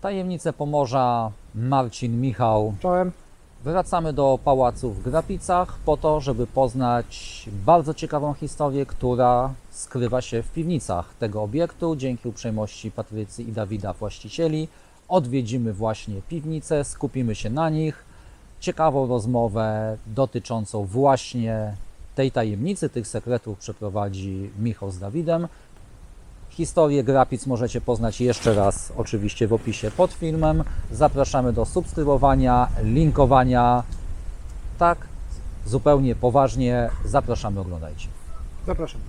Tajemnice Pomorza, Marcin, Michał. Czołem. Wracamy do pałacu w Grapicach po to, żeby poznać bardzo ciekawą historię, która skrywa się w piwnicach tego obiektu. Dzięki uprzejmości Patrycji i Dawida, właścicieli, odwiedzimy właśnie piwnice, skupimy się na nich. Ciekawą rozmowę dotyczącą właśnie tej tajemnicy, tych sekretów przeprowadzi Michał z Dawidem. Historię Grapic możecie poznać jeszcze raz oczywiście w opisie pod filmem. Zapraszamy do subskrybowania, linkowania. Tak, zupełnie poważnie zapraszamy, oglądajcie. Zapraszam.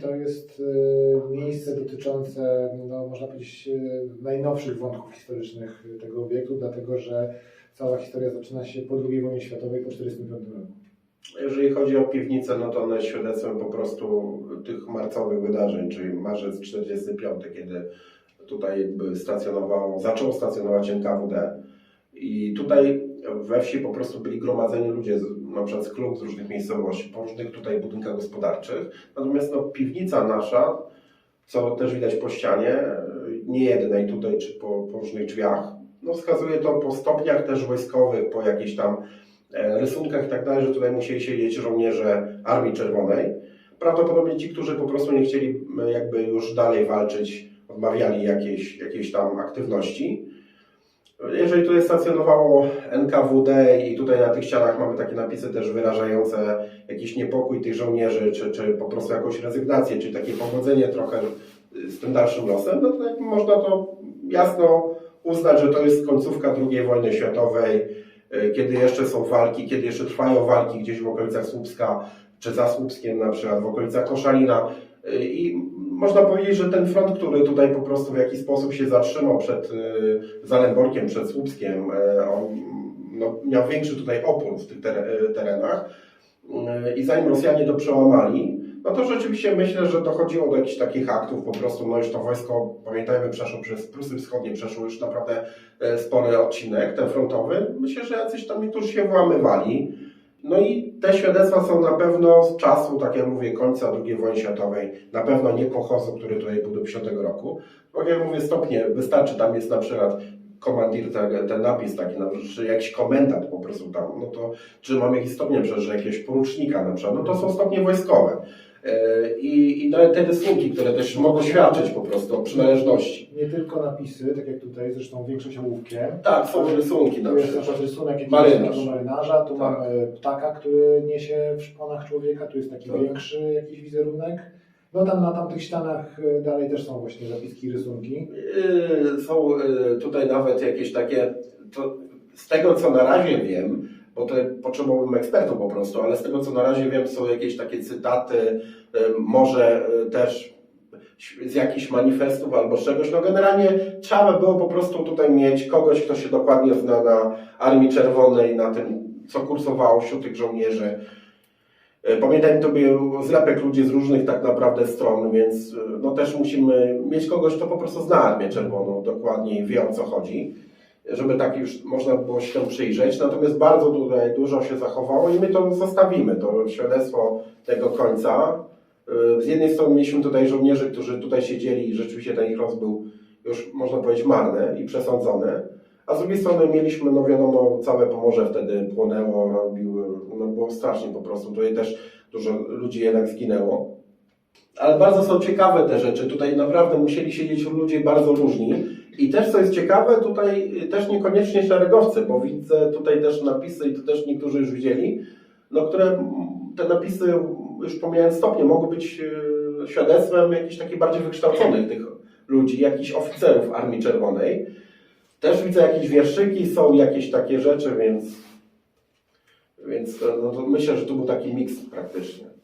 To jest e, miejsce dotyczące, no, można powiedzieć, e, najnowszych wątków historycznych tego obiektu, dlatego że cała historia zaczyna się po II wojnie światowej, po 1945 roku. Jeżeli chodzi o piwnicę, no to one świadectwem po prostu tych marcowych wydarzeń, czyli marzec 45, kiedy tutaj stacjonował, zaczął stacjonować NKWD. I tutaj we wsi po prostu byli gromadzeni ludzie, na przykład z klub z różnych miejscowości, po różnych tutaj budynkach gospodarczych. Natomiast no, piwnica nasza, co też widać po ścianie, nie jednej tutaj, czy po, po różnych drzwiach, no wskazuje to po stopniach też wojskowych, po jakichś tam e, rysunkach i tak dalej, że tutaj musieli siedzieć żołnierze Armii Czerwonej. Prawdopodobnie ci, którzy po prostu nie chcieli m, jakby już dalej walczyć, odmawiali jakiejś, jakiejś tam aktywności. Jeżeli tutaj stacjonowało NKWD i tutaj na tych ścianach mamy takie napisy też wyrażające jakiś niepokój tych żołnierzy, czy, czy po prostu jakąś rezygnację, czy takie pogodzenie trochę z tym dalszym losem, no to można to jasno uznać, że to jest końcówka II wojny światowej, y, kiedy jeszcze są walki, kiedy jeszcze trwają walki gdzieś w okolicach Słupska, czy za Słupskiem na przykład, w okolicach Koszalina. Y, I można powiedzieć, że ten front, który tutaj po prostu w jakiś sposób się zatrzymał przed y, Zalemborkiem, przed Słupskiem, y, on no, miał większy tutaj opór w tych y, terenach. Y, I zanim Rosjanie to przełamali, no to rzeczywiście myślę, że dochodziło do jakichś takich aktów, po prostu, no już to wojsko, pamiętajmy, przeszło przez Prusy Wschodnie, przeszło już naprawdę e, spory odcinek, ten frontowy. Myślę, że jacyś tam niektórzy się włamywali. No i te świadectwa są na pewno z czasu, tak jak mówię, końca II wojny światowej, na pewno nie pochodzą, który tutaj był do 50 roku. Bo jak mówię, stopnie, wystarczy, tam jest na przykład komandir, ten, ten napis taki, no, czy jakiś komendant po prostu tam, no to, czy mamy jakiś stopień, przecież, jakiegoś porucznika na przykład, no to są stopnie wojskowe. E, I, I te rysunki, które też mogą świadczyć po prostu o przynależności. Nie tylko napisy, tak jak tutaj, zresztą większość ołówkiem. Tak, są rysunki na Tu jest przykład. przykład rysunek jakiegoś marynarza, tu Tak. mamy ptaka, który niesie w szponach człowieka, tu jest taki Tak. większy jakiś wizerunek. No tam na tamtych ścianach y, dalej też są właśnie zapiski rysunki. Yy, Są yy, tutaj nawet jakieś takie, to z tego co na razie wiem, bo to potrzebowałbym ekspertów po prostu, ale z tego co na razie wiem, są jakieś takie cytaty, yy, może yy, też z jakichś manifestów albo z czegoś. No generalnie trzeba by było po prostu tutaj mieć kogoś, kto się dokładnie zna na Armii Czerwonej, na tym, co kursowało wśród tych żołnierzy. E, Pamiętajmy, to był zlepek ludzi z różnych tak naprawdę stron, więc e, no też musimy mieć kogoś, kto po prostu zna Armię Czerwoną dokładnie i wie o co chodzi, żeby tak już można było się przyjrzeć. Natomiast bardzo tutaj dużo się zachowało i my to zostawimy, to świadectwo tego końca. E, Z jednej strony mieliśmy tutaj żołnierzy, którzy tutaj siedzieli i rzeczywiście ten ich los był już można powiedzieć marny i przesądzony, A z drugiej strony mieliśmy, no wiadomo, całe Pomorze wtedy płonęło, robiły, no było strasznie po prostu. Tutaj też dużo ludzi jednak zginęło. Ale bardzo są ciekawe te rzeczy. Tutaj naprawdę musieli siedzieć ludzie bardzo różni. I też co jest ciekawe, tutaj też niekoniecznie szeregowcy, bo widzę tutaj też napisy i to też niektórzy już widzieli, no które te napisy, już pomijając stopnie, mogą być e, świadectwem jakichś takich bardziej wykształconych tych ludzi, jakichś oficerów Armii Czerwonej. Też widzę jakieś wierszyki, są jakieś takie rzeczy, więc, więc no myślę, że to był taki miks praktycznie.